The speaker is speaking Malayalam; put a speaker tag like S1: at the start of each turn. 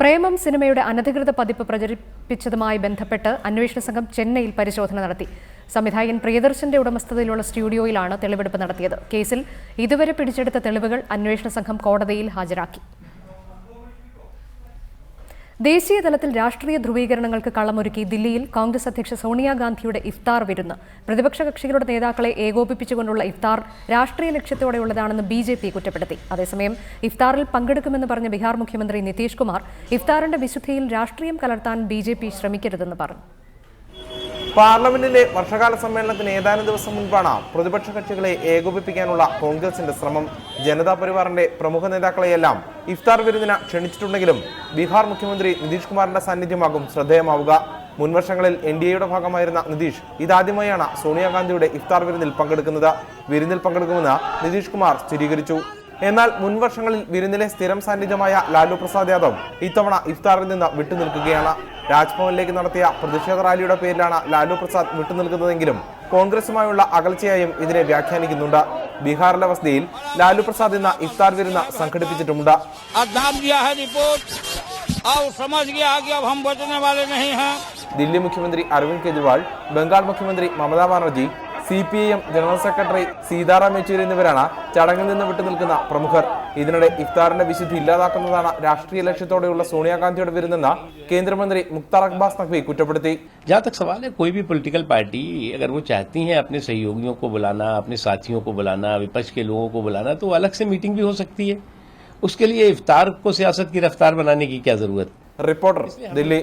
S1: പ്രേമം സിനിമയുടെ അനധികൃത പതിപ്പ് പ്രചരിപ്പിച്ചതുമായി ബന്ധപ്പെട്ട് അന്വേഷണ സംഘം ചെന്നൈയിൽ പരിശോധന നടത്തി. സംവിധായകൻ പ്രിയദർശന്റെ ഉടമസ്ഥതയിലുള്ള സ്റ്റുഡിയോയിലാണ് തെളിവെടുപ്പ് നടത്തിയത്. കേസിൽ ഇതുവരെ പിടിച്ചെടുത്ത തെളിവുകൾ അന്വേഷണ സംഘം കോടതിയിൽ ഹാജരാക്കി. ദേശീയ തലത്തിൽ രാഷ്ട്രീയ ധ്രുവീകരണങ്ങൾക്ക് കളമൊരുക്കി ദില്ലിയിൽ കോൺഗ്രസ് അധ്യക്ഷ സോണിയാഗാന്ധിയുടെ ഇഫ്താർ വിരുന്ന്. പ്രതിപക്ഷ കക്ഷികളുടെ നേതാക്കളെ ഏകോപിപ്പിച്ചുകൊണ്ടുള്ള ഇഫ്താർ രാഷ്ട്രീയ ലക്ഷ്യത്തോടെയുള്ളതാണെന്ന് ബി ജെ പി കുറ്റപ്പെടുത്തി. അതേസമയം ഇഫ്താറിൽ പങ്കെടുക്കുമെന്ന് പറഞ്ഞ ബീഹാർ മുഖ്യമന്ത്രി നിതീഷ് കുമാർ ഇഫ്താറിന്റെ വിശുദ്ധിയിൽ രാഷ്ട്രീയം കലർത്താൻ ബി ജെ പി ശ്രമിക്കരുതെന്ന് പറഞ്ഞു.
S2: പാർലമെന്റിന്റെ വർഷകാല സമ്മേളനത്തിന് ഏതാനും ദിവസം മുൻപാണ് പ്രതിപക്ഷ കക്ഷികളെ ഏകോപിപ്പിക്കാനുള്ള കോൺഗ്രസിന്റെ ശ്രമം. ജനതാ പരിവാറിന്റെ പ്രമുഖ നേതാക്കളെയെല്ലാം ഇഫ്താർ വിരുന്നിന് ക്ഷണിച്ചിട്ടുണ്ടെങ്കിലും ബീഹാർ മുഖ്യമന്ത്രി നിതീഷ് കുമാറിന്റെ സാന്നിധ്യമാകും ശ്രദ്ധേയമാവുക. മുൻവർഷങ്ങളിൽ എൻ ഡി എയുടെ ഭാഗമായിരുന്ന നിതീഷ് ഇതാദ്യമായാണ് സോണിയാഗാന്ധിയുടെ ഇഫ്താർ വിരുന്നിൽ പങ്കെടുക്കുന്നത്. വിരുന്നിൽ പങ്കെടുക്കുമെന്ന് നിതീഷ് കുമാർ സ്ഥിരീകരിച്ചു. എന്നാൽ മുൻവർഷങ്ങളിൽ വിരുന്നിലെ സ്ഥിരം സാന്നിധ്യമായ ലാലു പ്രസാദ് യാദവ് ഇത്തവണ ഇഫ്താറിൽ നിന്ന് വിട്ടുനിൽക്കുകയാണ്. രാജ്ഭവനിലേക്ക് നടത്തിയ പ്രതിഷേധ റാലിയുടെ പേരിലാണ് ലാലു പ്രസാദ് വിട്ടുനിൽക്കുന്നതെങ്കിലും കോൺഗ്രസുമായുള്ള അകൽച്ചയായും ഇതിനെ വ്യാഖ്യാനിക്കുന്നുണ്ട്. ബീഹാറിലെ വസതിയിൽ ലാലു പ്രസാദ് എന്ന ഇഫ്താർ വിരുന്ന സംഘടിപ്പിച്ചിട്ടുമുണ്ട്. ദില്ലി മുഖ്യമന്ത്രി അരവിന്ദ് കെജ്രിവാൾ ബംഗാൾ മുഖ്യമന്ത്രി Mamata Banerjee C P I M general secretary Sitaram Yechury എന്നിവരാണ് ചടങ്ങിൽ നിന്ന് വിട്ടുനിൽക്കുന്ന പ്രമുഖർ. ഇതിനിടെ ഇഫ്താറിന്റെ വിശുദ്ധി ഇല്ലാതാക്കുന്നതാണ് രാഷ്ട്രീയ ലക്ഷ്യത്തോടെയുള്ള സോണിയാഗാന്ധിയുടെ വിരുന്നെന്ന് കേന്ദ്രമന്ത്രി മുക്താർ അബ്ബാസ് നഖ്വി കുറ്റപ്പെടുത്തി
S3: जहाँ तक सवाल है कोई भी पॉलिटिकल पार्टी अगर वो चाहती है अपने सहयोगियों को बुलाना अपने साथियों को बुलाना विपक्ष के लोगों को बुलाना तो अलग से मीटिंग भी हो सकती है उसके लिए इफ्तार को सियासत की रफ्तार बनाने की क्या जरूरत
S2: റിപ്പോർട്ടർ ദില്ലി